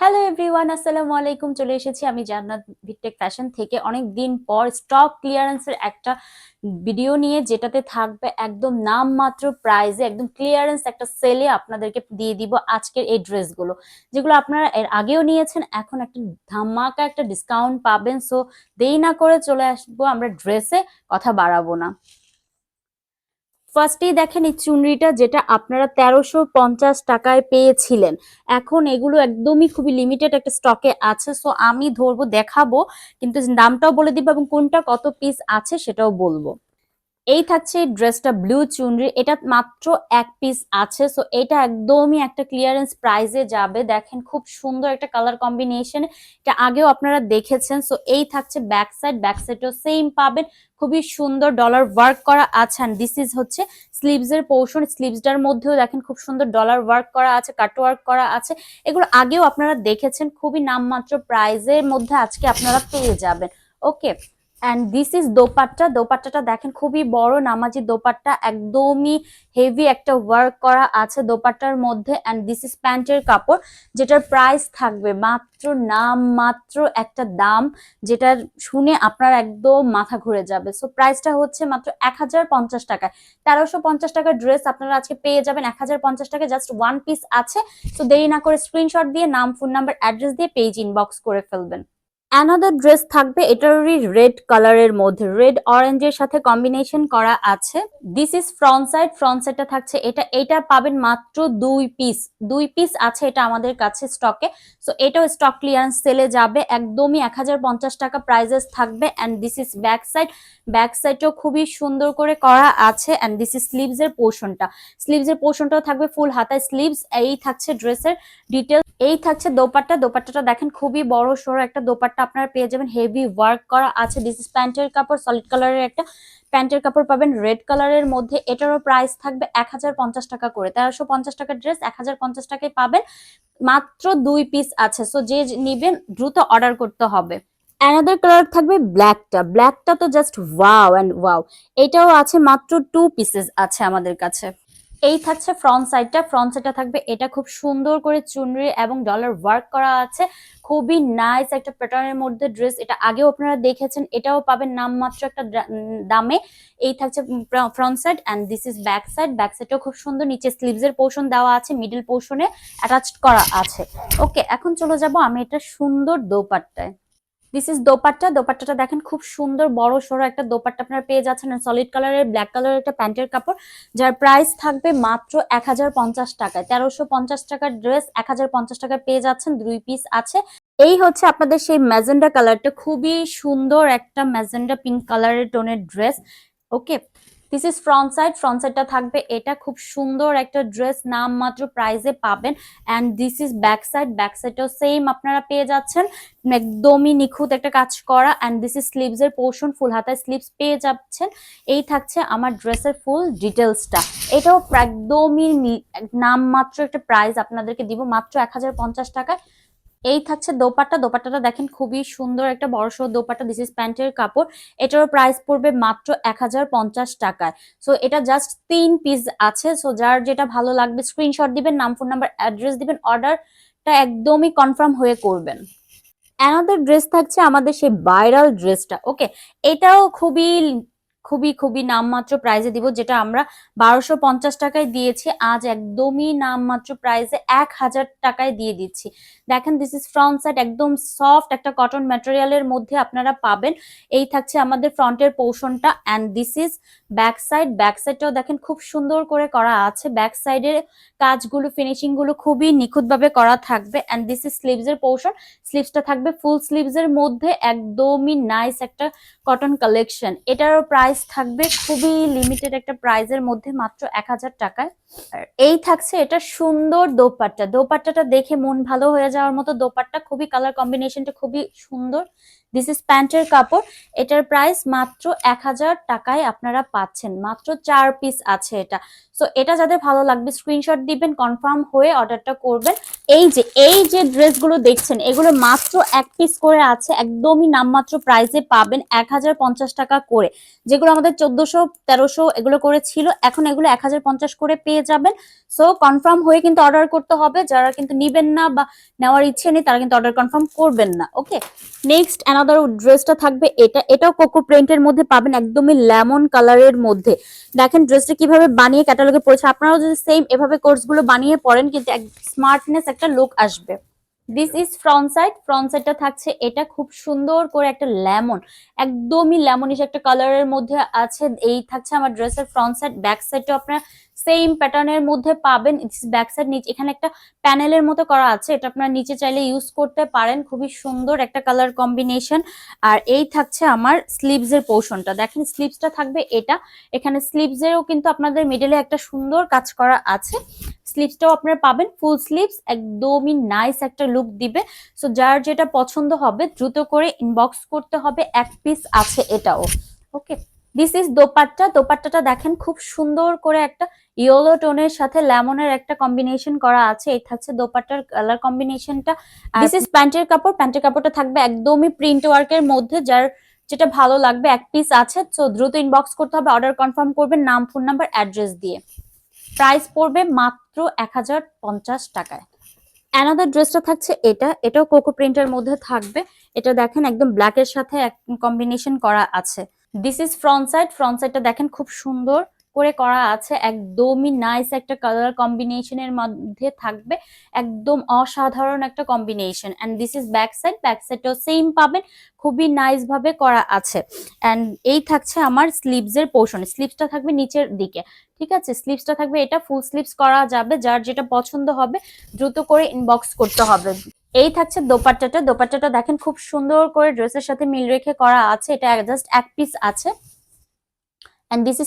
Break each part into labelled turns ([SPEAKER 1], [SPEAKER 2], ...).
[SPEAKER 1] Hello everyone আসসালামু আলাইকুম চলে এসেছি আমি জান্নাত ভিটেক ফ্যাশন থেকে। অনেক দিন পর স্টক ক্লিয়ারেন্সের একটা ভিডিও নিয়ে, যেটাতে থাকবে একদম নামমাত্র প্রাইজে একদম ক্লিয়ারেন্স একটা সেলে আপনাদেরকে দিয়ে দিব আজকের এই ড্রেসগুলো যেগুলো আপনারা এর আগেও নিয়েছেন, এখন একটা ধামাকা একটা ডিসকাউন্ট পাবেন। সো দেরি না করে চলে আসব আমরা ড্রেসে কথা বাড়াবো না। ফার্স্টেই দেখেন এই চুনরিটা যেটা আপনারা তেরোশো পঞ্চাশ টাকায় পেয়েছিলেন। এখন এগুলো একদমই খুবই লিমিটেড একটা স্টকে আছে সো আমি ধরবো, দেখাবো, কিন্তু দামটাও বলে দিব এবং কোনটা কত পিস আছে সেটাও বলব। এই থাকছে ড্রেসটা ব্লু চুনরি, এটা মাত্র এক পিস আছে সো এটা একদমই একটা ক্লিয়ারেন্স প্রাইজে যাবে। দেখেন খুব সুন্দর একটা কালার কম্বিনেশন এটা আগেও আপনারা দেখেছেন সো এই থাকছে ব্যাক সাইড ব্যাক সাইডও সেম পাবেন। খুবই সুন্দর ডলার ওয়ার্ক করা আছে দিস ইজ হচ্ছে স্লিভস এর পোর্শন স্লিভসটার মধ্যেও দেখেন খুব সুন্দর ডলার ওয়ার্ক করা আছে কাট ওয়ার্ক করা আছে। এগুলো আগেও আপনারা দেখেছেন, খুবই নামমাত্র প্রাইজের মধ্যে আজকে আপনারা পেয়ে যাবেন okay and this is dupatta. দোপাট্টাটা দেখেন, খুবই বড় নামাজি দোপাট্টা। একদমই হেভি একটা ওয়ার্ক করা আছে দোপাট্টার মধ্যে। অ্যান্ড দিস ইজ প্যান্টের কাপড়, যেটার প্রাইস থাকবে মাত্র, নাম মাত্র একটা দাম যেটা শুনে আপনার একদম মাথা ঘুরে যাবে। সো প্রাইসটা হচ্ছে মাত্র এক হাজার পঞ্চাশ টাকায়। তেরোশো পঞ্চাশ টাকার ড্রেস আপনারা আজকে পেয়ে যাবেন। এক হাজার পঞ্চাশ টাকায় জাস্ট ওয়ান পিস আছে। সো দেরি না করে স্ক্রিনশট দিয়ে নাম ফোন নাম্বার অ্যাড্রেস দিয়ে পেজ ইনবক্স করে ফেলবেন। অ্যানাদার ড্রেস থাকবে, এটারই রেড কালারের মধ্যে। রেড অরেঞ্জের সাথে কম্বিনেশন করা আছে। This is front side front সাইডটা থাকছে। এটা এটা পাবেন মাত্র দুই পিস দুই পিস আছে এটা আমাদের কাছে স্টকে সো এটাও স্টক ক্লিয়ারেন্স সেলে যাবে। একদমই এক হাজার পঞ্চাশ টাকা প্রাইজেস থাকবে। And this is back side back সাইডটাও খুবই সুন্দর করে করা আছে। অ্যান্ড দিস ইজ স্লিভস এর পোর্শনটা স্লিভস এর পোর্শনটাও থাকবে ফুল হাতায় স্লিভস এই থাকছে ড্রেসের ডিটেল এই থাকছে দোপাট্টা। দোপাট্টাটা দেখেন খুবই বড় সড়ো একটা দোপাট্টা আপনারা পেয়ে যাবেন হেভি ওয়ার্ক করা আছে। দিস ইজ প্যান্টের কাপড় সলিড কালারের একটা প্যান্টের কাপড় পাবেন। রেড কালারের মধ্যে এটারও প্রাইস থাকবে এক হাজার পঞ্চাশ টাকা করে। তেরোশো টাকার ড্রেস এক হাজার পঞ্চাশ টাকায় পাবেন। মাত্র দুই পিস আছে। সো যে নিবেন, দ্রুত অর্ডার করতে হবে। অ্যানাদার কালার থাকবে ব্ল্যাকটা ব্ল্যাকটা তো জাস্ট ওয়াও অ্যান্ড ওয়াও এটাও আছে মাত্র টু পিসেস আছে আমাদের কাছে। এই থাকছে ফ্রন্ট সাইডটা ফ্রন্ট সাইডটা থাকবে, এটা খুব সুন্দর করে চুনরি এবং ডলার ওয়ার্ক করা আছে। খুবই নাইস একটা প্যাটার্নের মধ্যে ড্রেস এটা আগেও আপনারা দেখেছেন, এটাও পাবেন নামমাত্র একটা দামে। এই থাকছে front side and this is back side back সাইডটাও খুব সুন্দর, নিচে স্লিভস এর পোর্শন দেওয়া আছে মিডল পোর্শনে অ্যাটাচড করা আছে। ওকে এখন চলে যাব আমি এটা সুন্দর দোপাট্টায়। This is dupatta. দোপাট্টাটা দেখেন খুব সুন্দর, বড় সড়ো একটা দোপাট্টা আপনারা পেয়ে যাচ্ছেন। সলিড কালারের ব্ল্যাক কালারের একটা প্যান্টের কাপড়, যার প্রাইস থাকবে মাত্র এক হাজার পঞ্চাশ টাকায়। তেরোশো টাকার ড্রেস এক হাজার পঞ্চাশ টাকায় পেয়ে যাচ্ছেন, দুই পিস আছে। এই হচ্ছে আপনাদের সেই ম্যাজেন্ডা কালারটা খুবই সুন্দর একটা ম্যাজেন্ডা পিঙ্ক কালারের টোনের dress okay this is front side front সাইডটা থাকবে এটা খুব সুন্দর একটা ড্রেস নাম মাত্র প্রাইজে পাবেন। And this is back side back সাইডটাও সেম আপনারা পেয়ে যাচ্ছেন। একদমই নিখুঁত একটা কাজ করা। অ্যান্ড দিস ইজ স্লিভস এর পোর্শন ফুল হাতায় স্লিভস পেয়ে যাচ্ছেন। এই থাকছে আমার ড্রেসের ফুল ডিটেলসটা এটাও একদমই নামমাত্র একটা প্রাইস আপনাদেরকে দিব। মাত্র এক হাজার পঞ্চাশ টাকায় এই থাকছে দোপাট্টা। দোপাট্টাটা দেখেন খুবই সুন্দর একটা বড় সড়ো দোপাট্টা। দিস ইজ প্যান্টের কাপড়। এটারও প্রাইস পড়বে মাত্র এক হাজার পঞ্চাশ টাকায়। সো এটা জাস্ট তিন পিস আছে। সো যার যেটা ভালো লাগবে স্ক্রিনশট দিবেন, নাম ফোন নাম্বার অ্যাড্রেস দিবেন অর্ডারটা একদমই কনফার্ম হয়ে করবেন। অ্যানাদার ড্রেস থাকছে আমাদের সেই ভাইরাল ড্রেসটা ওকে এটাও খুবই খুবই খুবই নামমাত্র প্রাইজে দিব, যেটা আমরা বারোশো পঞ্চাশ টাকায় দিয়েছি। আজ একদমই নামমাত্র প্রাইজে এক হাজার টাকায় দিয়ে দিচ্ছি। দেখেন দিস ইজ ফ্রন্ট সাইড একদম সফট একটা কটন ম্যাটেরিয়ালের মধ্যে আপনারা পাবেন। এই থাকছে আমাদের ফ্রন্টের পোর্শনটা and this is back side back সাইডটাও দেখেন, খুব সুন্দর করে করা আছে। ব্যাক সাইডের কাজগুলো ফিনিশিংগুলো খুবই নিখুঁতভাবে করা থাকবে। অ্যান্ড দিস ইজ স্লিভসের পোর্শন স্লিভসটা থাকবে ফুল স্লিভসের মধ্যে। একদমই নাইস একটা কটন কালেকশন এটারও প্রাইস থাকবে খুবই লিমিটেড একটা প্রাইজের মধ্যে মাত্র এক হাজার টাকায়। আর এই থাকছে এটা সুন্দর দোপাট্টা। দোপাট্টাটা দেখে মন ভালো হয়ে যাওয়ার মতো দোপাট্টা, খুবই কালার কম্বিনেশনটা খুবই সুন্দর। দিস ইজ প্যান্টের কাপড়, এটার প্রাইস মাত্র এক হাজার টাকায় আপনারা পাচ্ছেন। মাত্র চার পিস আছে এটা। সো এটা যাদের ভালো লাগবে স্ক্রিনশট দিবেন কনফার্ম হয়ে অর্ডারটা করবেন। এই যে এই যে ড্রেসগুলো দেখছেন, এগুলো মাত্র এক পিস করে আছে, একদমই নামমাত্র প্রাইসে পাবেন এক হাজার পঞ্চাশ টাকা করে। যেগুলো আমাদের চোদ্দশো, তেরোশো এগুলো করে ছিল, এখন এগুলো এক হাজার পঞ্চাশ করে পেয়ে যাবেন। সো কনফার্ম হয়ে কিন্তু অর্ডার করতে হবে, যারা কিন্তু নিবেন না বা নেওয়ার ইচ্ছে নেই, তারা কিন্তু অর্ডার কনফার্ম করবেন না ওকে নেক্সট অ্যানাদার ড্রেসটা থাকবে এটা, এটাও কোকো প্রিন্টের মধ্যে পাবেন, একদমই লেমন কালারের মধ্যে। দেখেন ড্রেসটা কীভাবে বানিয়ে ক্যাটালগে পড়েছে, আপনারাও যদি সেম এভাবে কোর্সগুলো বানিয়ে পড়েন, কিন্তু স্মার্টনেস একটা লুক আসবে। This is front side front সাইডটা থাকছে এটা খুব সুন্দর করে একটা লেমন একদমই লেমনিশ একটা কালারের মধ্যে আছে, এই থাকছে আমার ড্রেসের ফ্রন্ট সাইড ব্যাক সাইডটা আপনারা সেম প্যাটার্নের মধ্যে পাবেন। ব্যাক সাইড নিচে এখানে একটা প্যানেলের মতো করা আছে। এটা আপনারা নিচে চাইলে ইউজ করতে পারেন। খুবই সুন্দর একটা কালার কম্বিনেশন আর এই থাকছে আমার স্লিভস এর পোর্শনটা দেখেন স্লিভসটা থাকবে এটা। এখানে স্লিভস এরও কিন্তু আপনাদের মিডলে একটা সুন্দর কাজ করা আছে। স্লিভসটাও আপনারা পাবেন। ফুল স্লিভস একদমই নাইস একটা লুক দিবে। সো যার যেটা পছন্দ হবে, দ্রুত করে ইনবক্স করতে হবে। এক পিস আছে এটাও। Okay this is dupatta. দোপাট্টাটা দেখেন খুব সুন্দর করে একটা ইয়েলো টোনের সাথে লেমনের একটা কম্বিনেশন করা আছে। এই থাকছে দোপাট্টার কালার কম্বিনেশনটা দিস ইজ প্যান্টের কাপড়। প্যান্টের কাপড়টা থাকবে একদমই প্রিন্ট ওয়ার্কের মধ্যে। যার যেটা ভালো লাগবে, এক পিস আছে। তো দ্রুত ইনবক্স করতে হবে। অর্ডার কনফার্ম করবেন। নাম ফোন নাম্বার অ্যাড্রেস দিয়ে। প্রাইস পড়বে মাত্র এক পঞ্চাশ টাকায়। অ্যানাদার ড্রেসটা থাকছে এটা। এটাও কোকো প্রিন্টের মধ্যে থাকবে। এটা দেখেন একদম ব্ল্যাকের সাথে এক কম্বিনেশন করা আছে। This is front side front সাইডটা দেখেন খুব সুন্দর করে করা আছে। একদমই নাইস একটা কালার কম্বিনেশনের মধ্যে থাকবে। একদম অসাধারণ একটা combination and this is back side back সাইডটাও সেম পাবেন। খুবই নাইস ভাবে করা আছে। অ্যান্ড এই থাকছে আমার স্লিভস এর পোর্শন স্লিভসটা থাকবে নিচের দিকে। ঠিক আছে? স্লিভসটা থাকবে এটা ফুল স্লিভস করা যাবে। যার যেটা পছন্দ হবে দ্রুত করে ইনবক্স করতে হবে। এই থাকছে দোপাট্টাটা। দোপাট্টাটা দেখেন খুব সুন্দর করে ড্রেসের সাথে মিল রেখে করা আছে। এটা জাস্ট এক পিস আছে। অ্যান্ড ইজ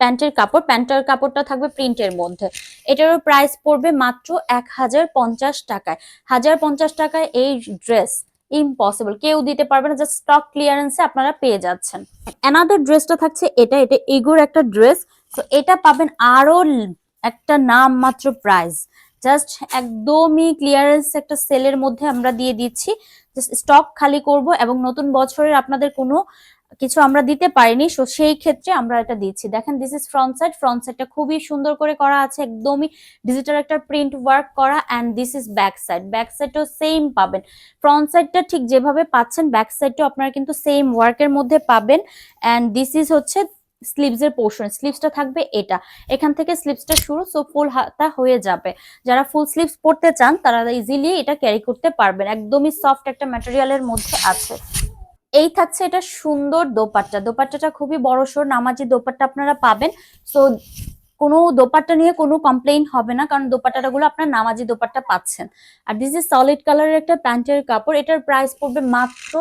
[SPEAKER 1] প্যান্টের কাপড়। প্যান্টের কাপড়টা থাকবে প্রিন্টের মধ্যে। এটারও প্রাইস পড়বে মাত্র এক হাজার পঞ্চাশ টাকায়। হাজার পঞ্চাশ টাকায় এই ড্রেস ইম্পসিবল কেউ দিতে পারবে না জাস্ট স্টক ক্লিয়ারেন্সে আপনারা পেয়ে যাচ্ছেন। অ্যানাদার ড্রেসটা থাকছে এটা। এটা এগোর একটা ড্রেস তো এটা পাবেন আরও একটা নাম মাত্র প্রাইস জাস্ট একদমই ক্লিয়ারেন্স একটা সেলের মধ্যে আমরা দিয়ে দিচ্ছি। জাস্ট স্টক খালি করব এবং নতুন বছরের আপনাদের কোনো কিছু আমরা দিতে পারিনি সো সেই ক্ষেত্রে আমরা এটা দিচ্ছি। দেখেন this is front side front সাইডটা খুবই সুন্দর করে করা আছে, একদমই ডিজিটাল একটা প্রিন্ট ওয়ার্ক করা and this is back side back সাইডটাও সেম পাবেন। ফ্রন্ট সাইডটা ঠিক যেভাবে পাচ্ছেন ব্যাক সাইডটাও আপনারা কিন্তু সেম ওয়ার্কের মধ্যে পাবেন। অ্যান্ড দিস ইজ হচ্ছে স্লিভস এর পোর্শন স্লিভসটা থাকবে এটা। এখান থেকে স্লিভসটা শুরু সো ফুল হাতা হয়ে যাবে। যারা ফুল স্লিভস পড়তে চান, তারা ইজিলি এটা ক্যারি করতে পারবেন। একদমই সফট একটা ম্যাটেরিয়ালের মধ্যে আছে। এই থাকছে এটা সুন্দর দোপাট্টা। দোপাট্টাটা খুবই বড় সর নামাজি দোপাট্টা আপনারা পাবেন। সো কোনো দোপাট্টা নিয়ে কোনো কমপ্লেইন হবে না কারণ দোপাট্টাটা গুলো আপনার নামাজি দোপাট্টা পাচ্ছেন। আর দিস ইজ সলিড কালারের একটা প্যান্টের কাপড় এটার প্রাইস পড়বে মাত্র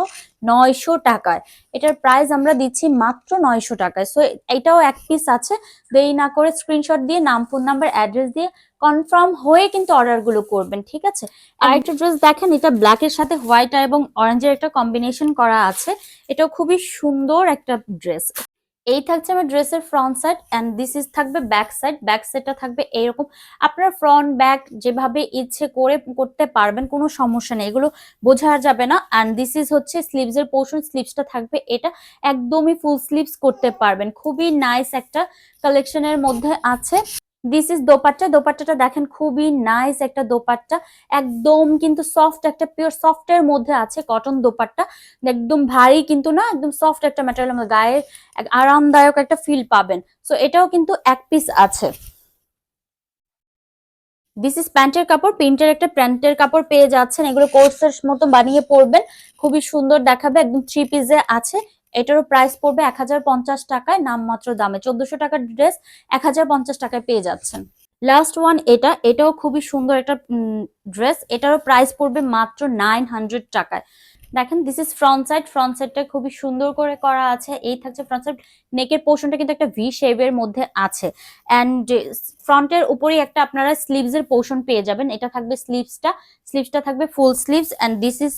[SPEAKER 1] নয়শো টাকায়। এটার প্রাইস আমরা দিচ্ছি মাত্র নয়শো টাকায়। সো এটাও এক পিস আছে। দেরি না করে স্ক্রিনশট দিয়ে নাম ফোন নাম্বার অ্যাড্রেস দিয়ে কনফার্ম হয়ে কিন্তু অর্ডারগুলো করবেন ঠিক আছে? আরেকটা ড্রেস দেখেন এটা ব্ল্যাকের সাথে হোয়াইট এবং অরেঞ্জের একটা কম্বিনেশন করা আছে। এটাও খুবই সুন্দর একটা ড্রেস এই থাকছে আমার ড্রেসের front side and this is থাকবে ব্যাক সাইড ব্যাক সাইডটা থাকবে এইরকম। আপনারা ফ্রন্ট ব্যাক যেভাবে ইচ্ছে করে করতে পারবেন, কোনো সমস্যা নেই, এগুলো বোঝা যাবে না। অ্যান্ড দিস ইজ হচ্ছে স্লিভসের পোর্শন স্লিভসটা থাকবে, এটা একদমই ফুল স্লিভস করতে পারবেন। খুবই নাইস একটা কালেকশনের মধ্যে আছে। This is dupatta. দোপাট্টাটা দেখেন খুবই নাইস একটা দোপাট্টা। একদম কিন্তু সফট একটা পিওর সফটের মধ্যে আছে কটন দোপাট্টা। একদম ভারী কিন্তু না, একদম সফট একটা ম্যাটেরিয়াল গায়ে আরামদায়ক একটা ফিল পাবেন। সো এটাও কিন্তু এক পিস আছে। দিস ইজ প্যান্টের কাপড়, প্রিন্টের একটা প্যান্টের কাপড় পেয়ে যাচ্ছেন। এগুলো কোর্সের মতো বানিয়ে পরবেন। খুবই সুন্দর দেখাবে, একদম থ্রি পিসে আছে। এটারও প্রাইস পড়বে এক হাজার পঞ্চাশ টাকায়, নামমাত্র দামে। চোদ্দশো টাকার ড্রেস এক হাজার পঞ্চাশ টাকায় পেয়ে যাচ্ছেন। লাস্ট ওয়ান এটা, এটাও খুবই সুন্দর একটা ড্রেস এটারও প্রাইস পড়বে মাত্র নাইন হান্ড্রেড টাকায়। দেখেন this is front side front সাইডটা খুবই সুন্দর করে করা আছে। এই থাকছে ফ্রন্ট সাইড নেকের পোর্শনটা কিন্তু একটা ভি শেপের মধ্যে আছে। অ্যান্ড ফ্রন্টের উপরেই একটা আপনারা স্লিভস এর পোর্শন পেয়ে যাবেন। এটা থাকবে স্লিভসটা স্লিভসটা থাকবে full sleeves and this is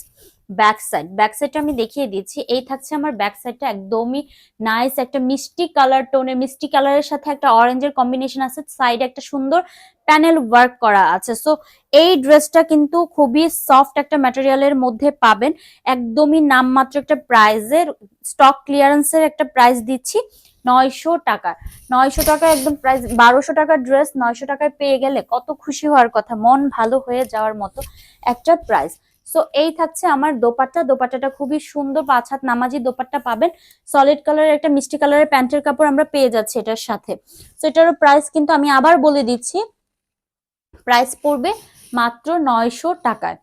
[SPEAKER 1] back side back সাইডটা আমি দেখিয়ে দিচ্ছি। এই থাকছে আমার ব্যাক সাইডটা একদমই নাইস একটা মিষ্টি কালার টোনের মিষ্টি কালারের সাথে একটা অরেঞ্জের কম্বিনেশন আছে। সাইডে একটা সুন্দর প্যানেল ওয়ার্ক করা আছে। সো এই ড্রেসটা কিন্তু খুবই সফট একটা ম্যাটেরিয়ালের মধ্যে পাবেন। একদমই নামমাত্র একটা প্রাইজের স্টক ক্লিয়ারেন্সের একটা প্রাইস দিচ্ছি নয়শো টাকা। নয়শো টাকা একদম প্রাইস বারোশো টাকার ড্রেস নয়শো টাকায় পেয়ে গেলে কত খুশি হওয়ার কথা। মন ভালো হয়ে যাওয়ার মতো একটা প্রাইস সো এই থাকছে আমার দোপাট্টা। দোপাট্টাটা খুবই সুন্দর। পাঁচ হাত নামাজি দোপাট্টা পাবেন। সলিড কালারের একটা মিষ্টি কালারের প্যান্টের কাপড় আমরা পেয়ে যাচ্ছি এটার সাথে। সো এটারও প্রাইস কিন্তু আমি আবার বলে দিচ্ছি। প্রাইস পড়বে মাত্র নয়শো টাকায়।